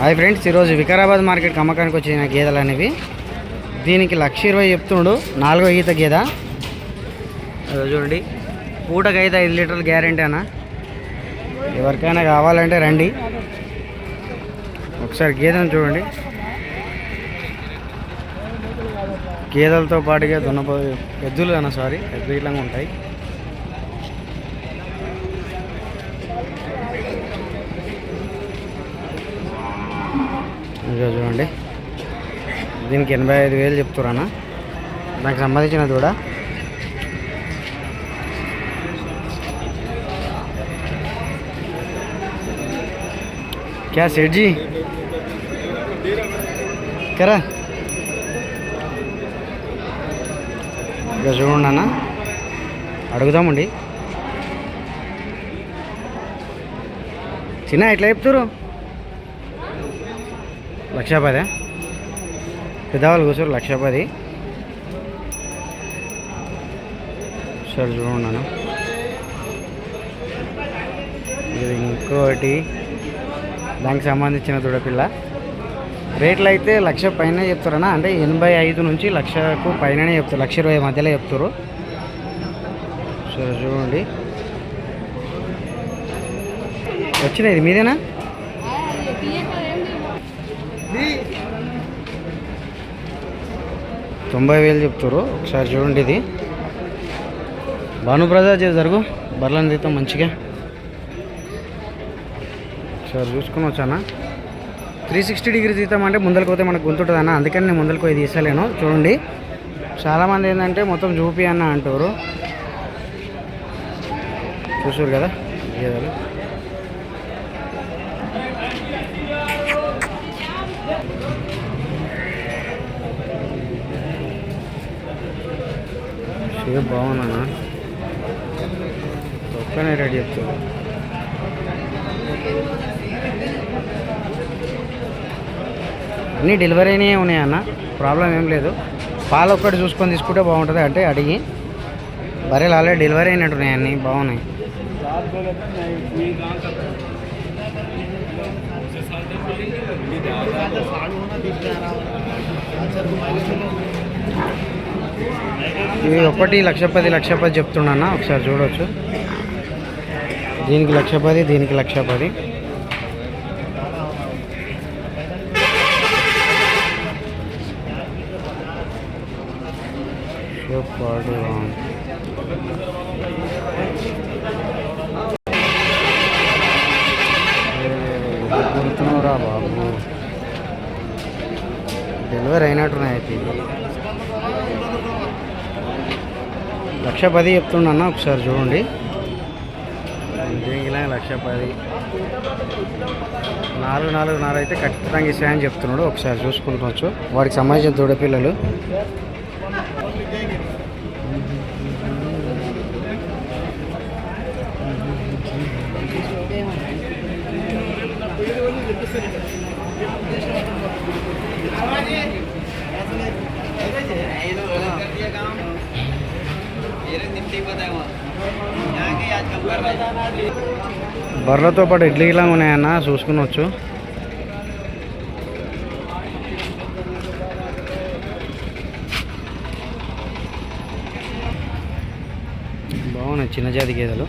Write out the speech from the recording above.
Hi friends ఈరోజు వికారాబాద్ మార్కెట్కి అమ్మకానికి వచ్చిన గేదెలు అనేవి. దీనికి లక్ష ఇరవై చెప్తుండు నాలుగో ఈత గేద. అదో చూడండి పూటకి అయితే ఐదు లీటర్లు గ్యారంటీ అన్న. ఎవరికైనా కావాలంటే రండి. ఒకసారి గేదెను చూడండి. గేదెలతో పాటుగా దున్నపో ఎద్దులు అన్న సారీ ఎద్దు ఇట్లంగా ఉంటాయి. ఇదిగో చూడండి. దీనికి ఎనభై ఐదు వేలు చెప్తురానా దానికి సంబంధించిన కూడా. క్యా సెట్ కరా. ఇక చూడండి అన్న. అడుగుదామండి. చిన్న ఎట్లా చెప్తారు లక్ష పదా పెద్దవాళ్ళు కూర్చోరు లక్ష పది సరే చూడండి ఇది ఇంకోటి. దానికి సంబంధించిన దూడపిల్ల. రేట్లు అయితే లక్ష పైన చెప్తారన్నా. అంటే ఎనభై ఐదు నుంచి లక్షకు పైననే చెప్తారు. లక్ష ఇరవై మధ్యలో చెప్తారు. సరే చూడండి. వచ్చినాయి ఇది మీదేనా? తొంభై వేలు చెప్తారు ఒకసారి చూడండి ఇది. భాను బ్రదర్ చేసి జరుగు. తీస్తాం మంచిగా. ఒకసారి చూసుకుని వచ్చానా? త్రీ సిక్స్టీ డిగ్రీ తీతామంటే అంటే ముందరికి పోతే మనకు గుంతుంటుందన్న అందుకని నేను ముందరికి పోయి తీసలేను చూడండి. చాలామంది ఏంటంటే మొత్తం చూపి అన్న అంటారు. చూసారు కదా? గేదెలు షేప్ బాగున్నా ఒక్కనే రెడీ చెప్తాడు అన్నీ డెలివరీ అయినాయి ఉన్నాయి అన్న? ప్రాబ్లం ఏం లేదు. పాలు ఒక్కటి చూసుకొని తీసుకుంటే బాగుంటుంది అంటే అడిగి. బర్రెలు ఆల్రెడీ డెలివరీ అయినట్టున్నాయి అన్నీ బాగున్నాయి. ఇవి ఒకటి లక్ష పది లక్ష పది చెప్తున్నాను? ఒకసారి చూడవచ్చు దీనికి లక్ష పది దీనికి లక్ష పది. పాడు బాబు? డెలివరీ అయినట్టున్నాయి అయితే. లక్ష పది చెప్తుండన్న ఒకసారి చూడండి. దీనికి లక్ష పది నాలుగు నాలుగున్నర అయితే ఖచ్చితంగా ఇస్తాయని చెప్తున్నాడు. ఒకసారి చూసుకుంటవచ్చు వాడికి సంబంధించిన దూడపిల్లలు. బర్రెలతో పాటు ఇడ్లీ ఇలా ఉన్నాయన్న చూసుకునొచ్చు బాగున్నాయి చిన్న జాతి గేదెలు.